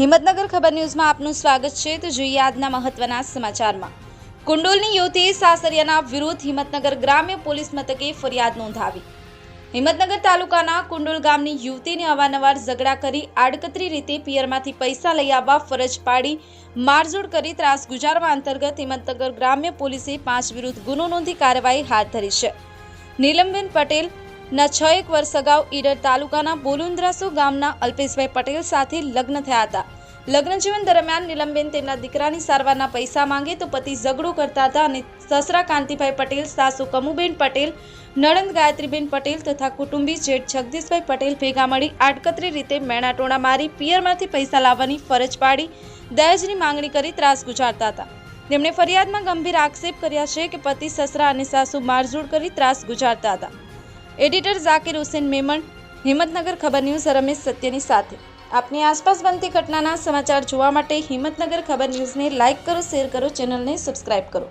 હિંમતનગર ખબર ન્યૂઝમાં આપનું સ્વાગત છે. તો જોઈએ આજના મહત્વના સમાચારમાં. કુંડોલની યુવતીએ સાસરિયાના વિરુદ્ધ હિંમતનગર ગ્રામ્ય પોલીસ મથકે ફરિયાદ નોંધાવી. હિંમતનગર તાલુકાના કુંડોલ ગામની યુવતીને અવારનવાર ઝઘડા કરી આડકતરી રીતે પિયરમાંથી પૈસા લઈ આવવા ફરજ પાડી મારઝૂડ કરી ત્રાસ ગુજારવા અંતર્ગત હિંમતનગર ગ્રામ્ય પોલીસે પાંચ વિરુદ્ધ ગુનો નોંધી કાર્યવાહી હાથ ધરી છે. નીલમબેન પટેલ ના, છ એક વર્ષ અગાઉ ઈડર તાલુકાના બોલુંદ્રાસુ ગામના અલ્પેશભાઈ પટેલ સાથે લગ્ન થયા હતા. લગ્ન જીવન દરમિયાન નીલમબેન તેમના દીકરાની સારવારના પૈસા માંગે તો પતિ ઝઘડો કરતા હતા અને સસરા કાંતિભાઈ પટેલ, સાસુ કમુબેન પટેલ, નણંદ ગાયત્રીબેન પટેલ તથા કુટુંબી જેઠ જગદીશભાઈ પટેલ ભેગા મળી આડકતરી રીતે મેણાટોણા મારી પિયરમાંથી પૈસા લાવવાની ફરજ પાડી દહેજની માંગણી કરી ત્રાસ ગુજારતા હતા. તેમણે ફરિયાદમાં ગંભીર આક્ષેપ કર્યા છે કે પતિ, સસરા અને સાસુ મારઝૂડ કરી ત્રાસ ગુજારતા હતા. એડિટર ઝાકિર હુસેન મેમણ, હિંમતનગર ખબર ન્યૂઝ રમેશ સત્યની સાથે. આપની આસપાસ બનતી ઘટનાના સમાચાર જોવા માટે હિંમતનગર ખબર ન્યૂઝને લાઇક કરો, શેર કરો, ચેનલને સબસ્ક્રાઇબ કરો.